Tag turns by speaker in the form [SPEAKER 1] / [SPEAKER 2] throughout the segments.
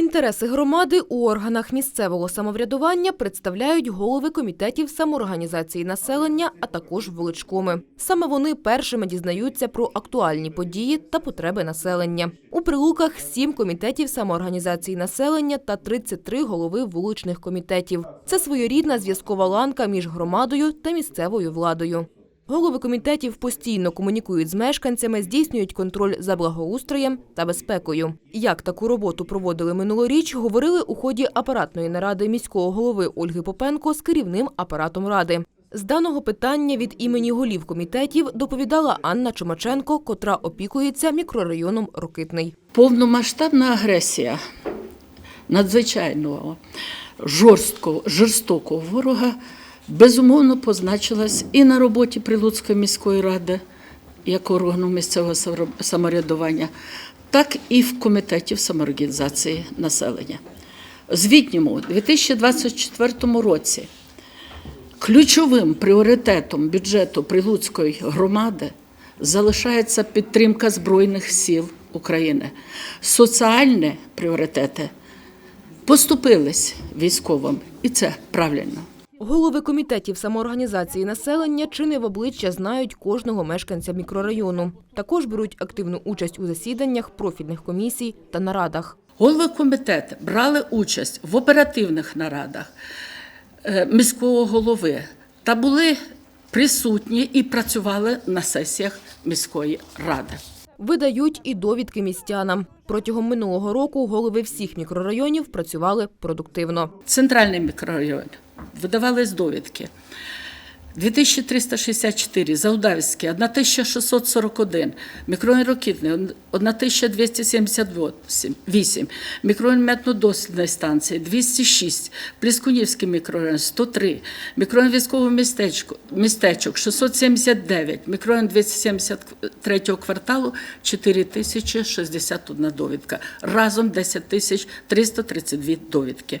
[SPEAKER 1] Інтереси громади у органах місцевого самоврядування представляють голови комітетів самоорганізації населення, а також воличкоми. Саме вони першими дізнаються про актуальні події та потреби населення. У прилуках сім комітетів самоорганізації населення та 33 голови вуличних комітетів. Це своєрідна зв'язкова ланка між громадою та місцевою владою. Голови комітетів постійно комунікують з мешканцями, здійснюють контроль за благоустроєм та безпекою. Як таку роботу проводили минулоріч, говорили у ході апаратної наради міського голови Ольги Попенко з керівним апаратом ради. З даного питання від імені голів комітетів доповідала Анна Чумаченко, котра опікується мікрорайоном Рокитний.
[SPEAKER 2] Повномасштабна агресія надзвичайного жорсткого, жорстокого ворога безумовно позначилась і на роботі Прилуцької міської ради як органу місцевого самоврядування, так і в комітеті самоорганізації населення. Звітньому 2024 році Ключовим пріоритетом бюджету Прилуцької громади залишається підтримка Збройних сил України. Соціальні пріоритети поступились військовим, і це правильно.
[SPEAKER 1] Голови комітетів самоорганізації населення чи не в обличчя знають кожного мешканця мікрорайону. Також беруть активну участь у засіданнях профільних комісій та нарадах.
[SPEAKER 2] Голови комітету брали участь в оперативних нарадах е, міського голови та були присутні і працювали на сесіях міської ради.
[SPEAKER 1] Видають і довідки містянам. Протягом минулого року голови всіх мікрорайонів працювали продуктивно.
[SPEAKER 2] Центральний мікрорайон видавались довідки. 2364, Заудавський, 1641, мікрорайон Рокітний, 1278, мікрорайон метнодослідної станції, 206, Пліскунівський мікрорайон, 103, мікрорайон військового містечко, містечок, 679, мікрорайон 273 кварталу, 4061 довідка. Разом 10 тисяч 332 довідки.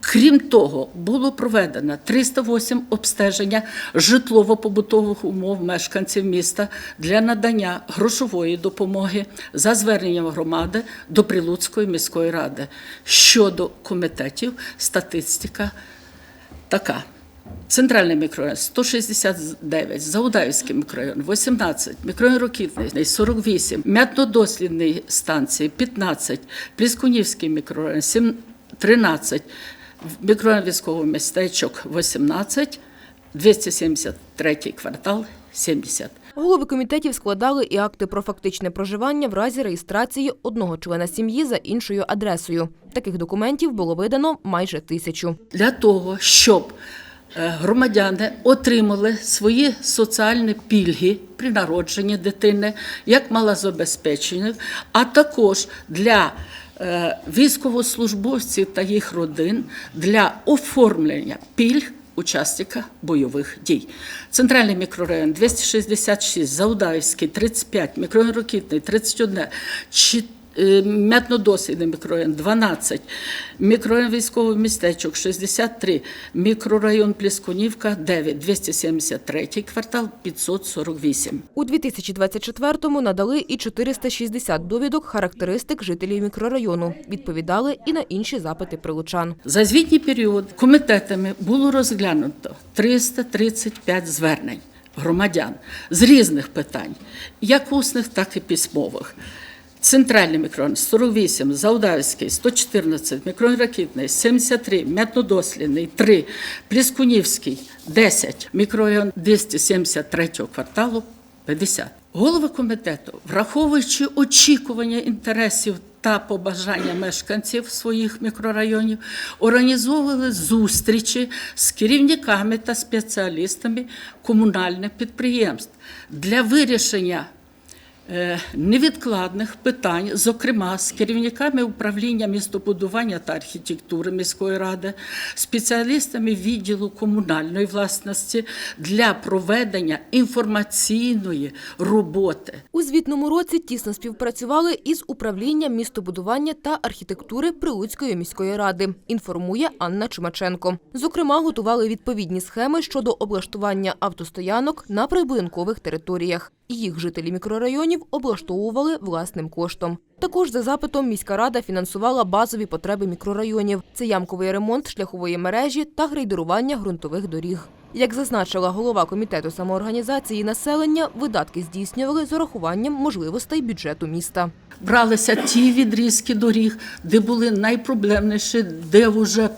[SPEAKER 2] Крім того, було проведено 308 обстеження житлово-побутових умов мешканців міста для надання грошової допомоги за зверненням громади до Прилуцької міської ради. Щодо комітетів, статистика така. Центральний мікрорайон 169, Заудавський мікрорайон 18, мікрорайон Рокітний 48, М'ятнодослідний станції 15, Пліскунівський мікрорайон 7, 13, мікрорайон військовий містечок 18, 273 квартал 70.
[SPEAKER 1] Голови комітетів складали і акти про фактичне проживання в разі реєстрації одного члена сім'ї за іншою адресою. Таких документів було видано майже тисячу.
[SPEAKER 2] для того, щоб е, громадяни отримали свої соціальні пільги при народженні дитини, як малозабезпечених, а також для е, військовослужбовців та їх родин для оформлення пільг учасника бойових дій. Центральний мікрорайон 266, Заудаївський, 35, мікрорайон Рокітний, 31, 4. Е, Метнодосвідний мікрорайон 12, мікрорайон військових містечок 63, мікрорайон Пліскунівка 9, 273 квартал 548.
[SPEAKER 1] У 2024-му надали і 460 довідок характеристик жителів мікрорайону. Відповідали і на інші запити прилучан.
[SPEAKER 2] За звітній період комітетами було розглянуто 335 звернень громадян з різних питань, як усних, так і письмових. Центральний мікрорайон 48, Заудавський 114, мікрорайон Ракітний 73, М'ятнодослідний 3, Пліскунівський 10, мікрорайон 273 кварталу 50. Голови комітету, враховуючи очікування інтересів та побажання мешканців своїх мікрорайонів, організовували зустрічі з керівниками та спеціалістами комунальних підприємств для вирішення невідкладних питань, зокрема з керівниками управління містобудування та архітектури міської ради, спеціалістами відділу комунальної власності для проведення інформаційної роботи.
[SPEAKER 1] У звітному році тісно співпрацювали із управлінням містобудування та архітектури Прилуцької міської ради. Інформує Анна Чумаченко. Зокрема, готували відповідні схеми щодо облаштування автостоянок на прибудинкових територіях. І їх жителі мікрорайонів облаштовували власним коштом. Також за запитом міська рада фінансувала базові потреби мікрорайонів: це ямковий ремонт шляхової мережі та грейдерування ґрунтових доріг. Як зазначила голова комітету самоорганізації населення, видатки здійснювали з урахуванням можливостей бюджету міста.
[SPEAKER 2] бралися ті відрізки доріг, де були найпроблемніші, де вже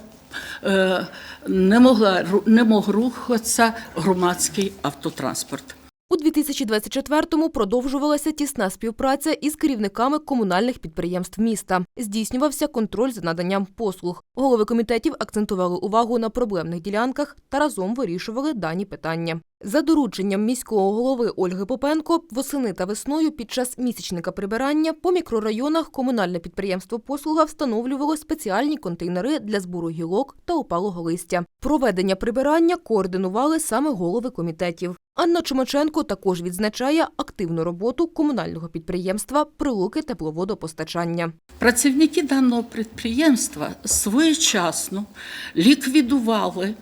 [SPEAKER 2] е, не, могла, не мог рухатися громадський автотранспорт.
[SPEAKER 1] У 2024-му продовжувалася тісна співпраця із керівниками комунальних підприємств міста. Здійснювався контроль за наданням послуг. Голови комітетів акцентували увагу на проблемних ділянках та разом вирішували дані питання. За дорученням міського голови Ольги Попенко восени та весною під час місячника прибирання по мікрорайонах комунальне підприємство «Послуга» встановлювало спеціальні контейнери для збору гілок та опалого листя. Проведення прибирання координували саме голови комітетів. Анна Чумаченко також відзначає активну роботу комунального підприємства «Прилуки тепловодопостачання».
[SPEAKER 2] Працівники даного підприємства своєчасно ліквідували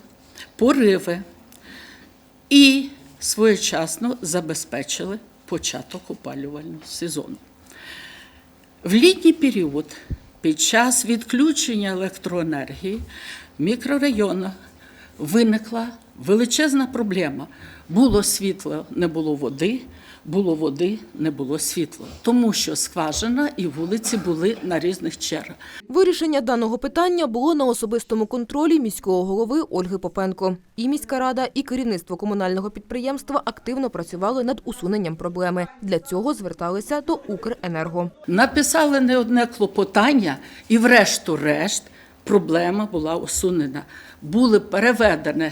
[SPEAKER 2] пориви і своєчасно забезпечили початок опалювального сезону. В літній період під час відключення електроенергії в мікрорайонах виникла величезна проблема. Було світло, не було води, було води, не було світла, тому що скважина і вулиці були на різних чергах.
[SPEAKER 1] Вирішення даного питання було на особистому контролі міського голови Ольги Попенко. І міська рада, і керівництво комунального підприємства активно працювали над усуненням проблеми. Для цього зверталися до Укренерго.
[SPEAKER 2] Написали не одне клопотання, і врешту-решт проблема була усунена. Були переведені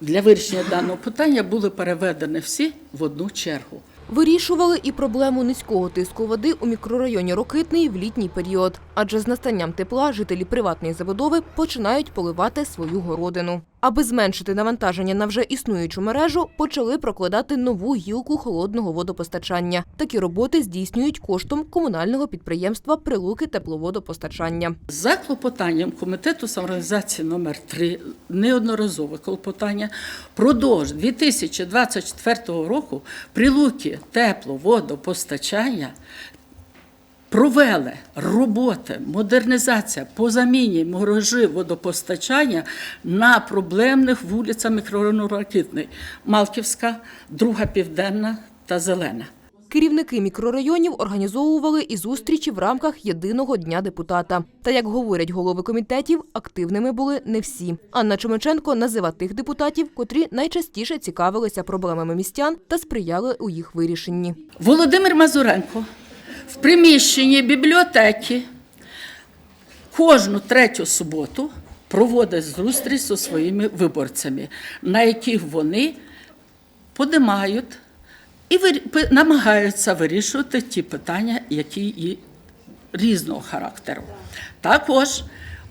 [SPEAKER 2] для вирішення даного питання, були переведені всі в одну чергу.
[SPEAKER 1] Вирішували і проблему низького тиску води у мікрорайоні Рокитний в літній період. Адже з настанням тепла жителі приватної забудови починають поливати свою городину. Аби зменшити навантаження на вже існуючу мережу, почали прокладати нову гілку холодного водопостачання. Такі роботи здійснюють коштом комунального підприємства Прилуки тепловодопостачання.
[SPEAKER 2] За клопотанням комітету самоорганізації номер 3 неодноразове клопотання, продовж 2024 року прилуки тепловодопостачання провели роботи, модернізація по заміні мережі водопостачання на проблемних вулицях мікрорайону Ракитний, Малківська, Друга Південна та Зелена.
[SPEAKER 1] Керівники мікрорайонів організовували і зустрічі в рамках єдиного дня депутата. Та як говорять голови комітетів, активними були не всі. Анна Чумаченко назива тих депутатів, котрі найчастіше цікавилися проблемами містян та сприяли у їх вирішенні.
[SPEAKER 2] Володимир Мазуренко в приміщенні бібліотеки кожну третю суботу проводить зустріч зі своїми виборцями, на яких вони подимають і намагаються вирішувати ті питання, які і різного характеру. Також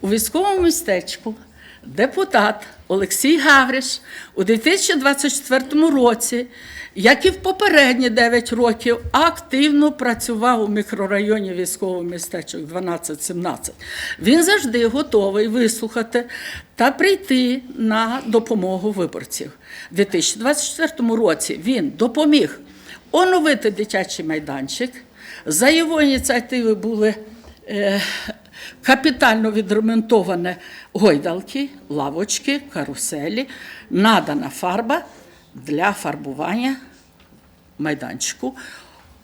[SPEAKER 2] у військовому містечку депутат Олексій Гавриш у 2024 році, як і в попередні 9 років, активно працював у мікрорайоні військового містечок 12-17. Він завжди готовий вислухати та прийти на допомогу виборців. У 2024 році він допоміг оновити дитячий майданчик. За його ініціативи були е, капітально відремонтовані гойдалки, лавочки, каруселі, надана фарба для фарбування майданчику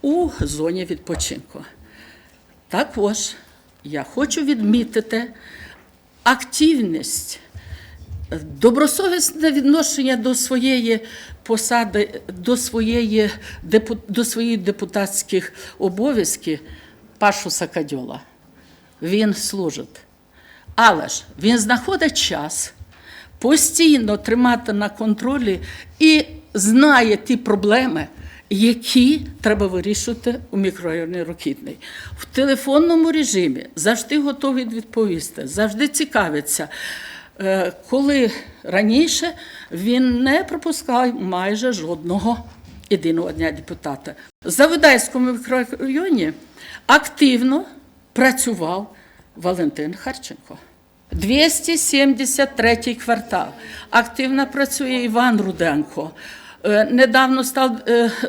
[SPEAKER 2] у зоні відпочинку. Також я хочу відмітити активність добросовісне відношення до своєї посади, до своєї, до своїх депутатських обов'язків Пашу Сакадьола. Він служить. Але ж він знаходить час постійно тримати на контролі і знає ті проблеми, які треба вирішувати у мікрорайоні Рокітний. В телефонному режимі завжди готовий відповісти, завжди цікавиться. Е, Коли раніше він не пропускав майже жодного єдиного дня депутата. В Заводайському мікрорайоні активно працював Валентин Харченко. 273 квартал. Активно працює Іван Руденко. Е, Недавно став е, е,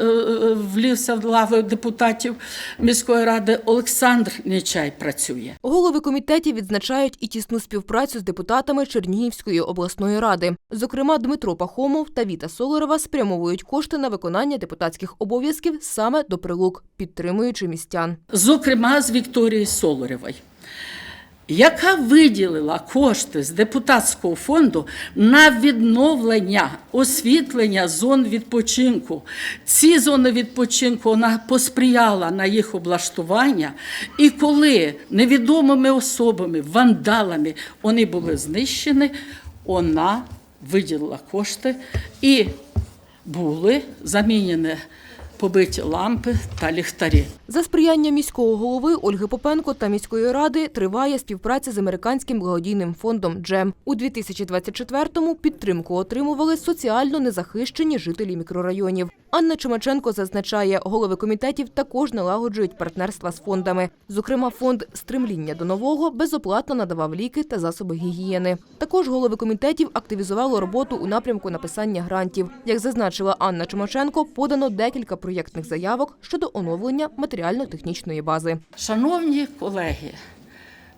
[SPEAKER 2] влівся в лави депутатів міської ради Олександр Нечай працює.
[SPEAKER 1] Голови комітетів відзначають і тісну співпрацю з депутатами Чернігівської обласної ради. Зокрема, Дмитро Пахомов та Віта Соларова спрямовують кошти на виконання депутатських обов'язків саме до прилук, підтримуючи містян.
[SPEAKER 2] зокрема з Вікторії Солорєвої, яка виділила кошти з депутатського фонду на відновлення освітлення зон відпочинку. Ці зони відпочинку вона посприяла на їх облаштування, і коли невідомими особами, вандалами вони були знищені, вона виділила кошти і були замінені побиті лампи та ліхтарі.
[SPEAKER 1] За сприяння міського голови Ольги Попенко та міської ради триває співпраця з американським благодійним фондом Джем. У 2024-му підтримку отримували соціально незахищені жителі мікрорайонів. Анна Чумаченко зазначає, голови комітетів також налагоджують партнерства з фондами. Зокрема, фонд «Стремління до нового» безоплатно надавав ліки та засоби гігієни. Також голови комітетів активізували роботу у напрямку написання грантів. Як зазначила Анна Чумаченко, подано декілька проєктних заявок щодо оновлення матеріально-технічної бази.
[SPEAKER 2] Шановні колеги,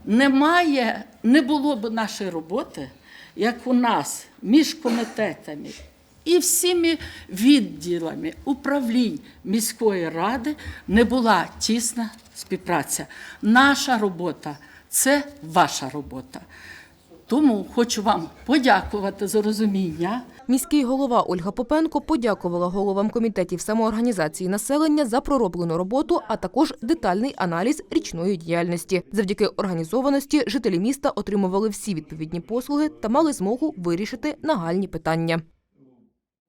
[SPEAKER 2] немає, не було б нашої роботи, як у нас між комітетами і всіми відділами управлінь міської ради не була тісна співпраця. Наша робота це ваша робота. Тому хочу вам подякувати за розуміння.
[SPEAKER 1] Міський голова Ольга Попенко подякувала головам комітетів самоорганізації населення за пророблену роботу, а також детальний аналіз річної діяльності. Завдяки організованості жителі міста отримували всі відповідні послуги та мали змогу вирішити нагальні питання.